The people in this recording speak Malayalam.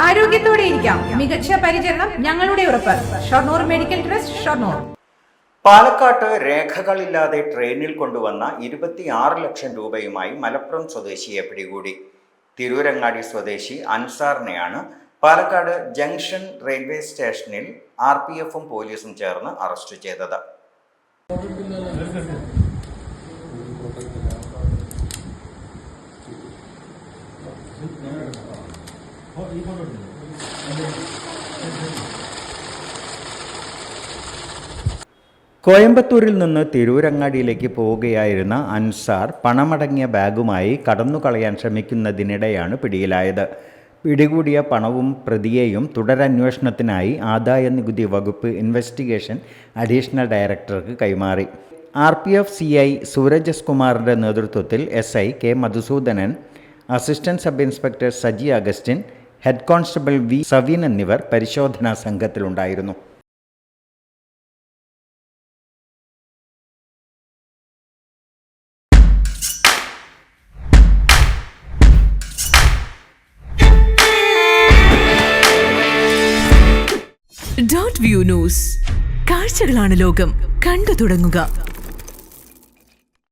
ആരോഗ്യത്തോടെ ഇരിക്കാം. മികച്ച പരിചരണം ഞങ്ങളുടെ ഉറപ്പ്. Shoranur medical trust Shoranur. പാലക്കാട്ട് രേഖകളില്ലാതെ ട്രെയിനിൽ കൊണ്ടുവന്ന ഇരുപത്തിയാറ് ലക്ഷം രൂപയുമായി മലപ്പുറം സ്വദേശിയെ പിടികൂടി. തിരൂരങ്ങാടി സ്വദേശി അൻസാറിനെയാണ് പാലക്കാട് ജംഗ്ഷൻ റെയിൽവേ സ്റ്റേഷനിൽ ആർ പി എഫും പോലീസും ചേർന്ന് അറസ്റ്റ് ചെയ്തത്. കോയമ്പത്തൂരിൽ നിന്ന് തിരൂരങ്ങാടിയിലേക്ക് പോവുകയായിരുന്ന അൻസാർ പണമടങ്ങിയ ബാഗുമായി കടന്നുകളയാൻ ശ്രമിക്കുന്നതിനിടെയാണ് പിടിയിലായത്. പിടികൂടിയ പണവും പ്രതിയെയും തുടരന്വേഷണത്തിനായി ആദായ നികുതി വകുപ്പ് ഇൻവെസ്റ്റിഗേഷൻ അഡീഷണൽ ഡയറക്ടർക്ക് കൈമാറി. R P F C I Sooraj S കുമാറിന്റെ നേതൃത്വത്തിൽ S I K Madhusoodanan assistant sub inspector Saji Augustine head constable V Saveen എന്നിവർ പരിശോധനാ സംഘത്തിലുണ്ടായിരുന്നു. ഡോട്ട് വ്യൂ ന്യൂസ് കാഴ്ചകളാണ് ലോകം. കണ്ടു തുടങ്ങുക.